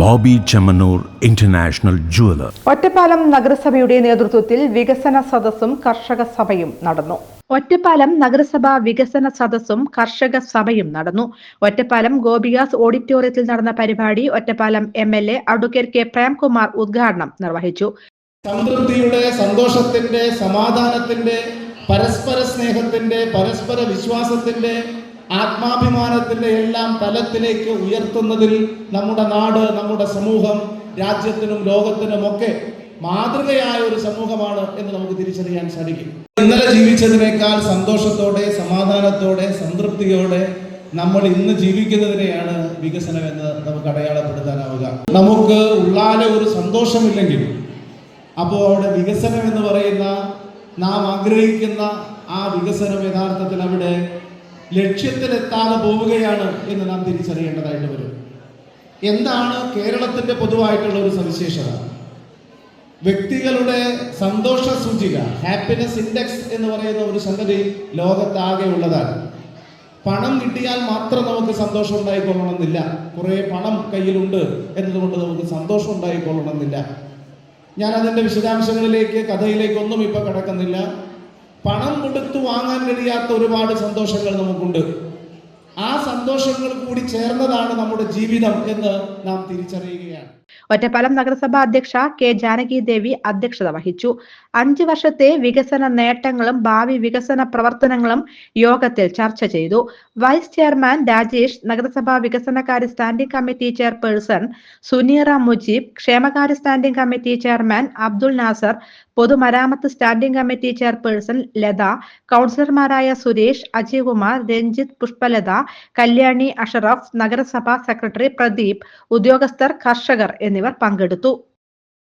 Bobby Chemmanur international jeweller. Ottapalam നഗരസഭയുടെ നേതൃത്വത്തിൽ വികസന സദസ്സും കർഷക സഭയും നടന്നു. ഒറ്റപ്പാലം നഗരസഭ വികസന സദസ്സും കർഷക സഭയും നടന്നു. ഒറ്റപ്പാലം ഗോപിയാസ് ഓഡിറ്റോറിയത്തിൽ നടന്ന പരിപാടി Ottapalam M L A advocate K Premkumar ഉദ്ഘാടനം നിർവഹിച്ചു. സംതൃപ്തിയുടെ സന്തോഷത്തിന്റെ സമാധാനത്തിന്റെ പരസ്പര സ്നേഹത്തിന്റെ പരസ്പര വിശ്വാസത്തിന്റെ ആത്മാഭിമാനത്തിന്റെ എല്ലാം തലത്തിലേക്ക് ഉയർത്തുന്നതിൽ നമ്മുടെ നാട് നമ്മുടെ സമൂഹം രാജ്യത്തിനും ലോകത്തിനും ഒക്കെ മാതൃകയായ ഒരു സമൂഹമാണ് എന്ന് നമുക്ക് തിരിച്ചറിയാൻ സാധിക്കും. ഇന്നലെ ജീവിച്ചതിനേക്കാൾ സന്തോഷത്തോടെ സമാധാനത്തോടെ സംതൃപ്തിയോടെ നമ്മൾ ഇന്ന് ജീവിക്കുന്നതിനെയാണ് വികസനം എന്ന് നമുക്ക് അടയാളപ്പെടുത്താനാവുക. നമുക്ക് ഉള്ളാലെ ഒരു സന്തോഷമില്ലെങ്കിൽ അപ്പോൾ അവിടെ വികസനം എന്ന് പറയുന്ന നാം ആഗ്രഹിക്കുന്ന ആ വികസനം യഥാർത്ഥത്തിൽ അവിടെ ലക്ഷ്യത്തിലെത്താതെ പോവുകയാണ് എന്ന് നാം തിരിച്ചറിയേണ്ടതായിട്ട് വരും. എന്താണ് കേരളത്തിന്റെ പൊതുവായിട്ടുള്ള ഒരു സവിശേഷത? വ്യക്തികളുടെ സന്തോഷ സൂചിക ഹാപ്പിനെസ് ഇൻഡെക്സ് എന്ന് പറയുന്ന ഒരു സംഗതി ലോകത്താകെ ഉള്ളതാണ്. പണം കിട്ടിയാൽ മാത്രം നമുക്ക് സന്തോഷം ഉണ്ടായിക്കൊള്ളണമെന്നില്ല. കുറേ പണം കയ്യിലുണ്ട് എന്നതുകൊണ്ട് നമുക്ക് സന്തോഷം ഉണ്ടായിക്കൊള്ളണമെന്നില്ല. ഞാൻ അതിന്റെ വിശദാംശങ്ങളിലേക്ക് കഥയിലേക്കൊന്നും ഇപ്പൊ കടക്കുന്നില്ല. പണം കൊടുത്തു വാങ്ങാൻ കഴിയാത്ത ഒരുപാട് സന്തോഷങ്ങൾ നമുക്കുണ്ട്. ആ സന്തോഷങ്ങൾ കൂടി ചേർന്നതാണ് നമ്മുടെ ജീവിതം എന്ന് നാം തിരിച്ചറിയുകയാണ്. ഒറ്റപ്പാലം നഗരസഭാ അധ്യക്ഷ കെ ജാനകി ദേവി അധ്യക്ഷത വഹിച്ചു. അഞ്ചു വർഷത്തെ വികസന നേട്ടങ്ങളും ഭാവി വികസന പ്രവർത്തനങ്ങളും യോഗത്തിൽ ചർച്ച ചെയ്തു. വൈസ് ചെയർമാൻ രാജേഷ് നഗരസഭാ വികസനകാര്യ standing committee chairperson Suneera Mujeeb ക്ഷേമകാര്യ standing committee chairman Abdul Nasar പൊതുമരാമത്ത് സ്റ്റാൻഡിംഗ് കമ്മിറ്റി ചെയർപേഴ്സൺ ലത കൗൺസിലർമാരായ സുരേഷ് അജയ്കുമാർ രഞ്ജിത് പുഷ്പലത കല്യാണി അഷറഫ് നഗരസഭാ സെക്രട്ടറി പ്രദീപ് ഉദ്യോഗസ്ഥർ കർഷകർ എന്നിവർ പങ്കെടുത്തു.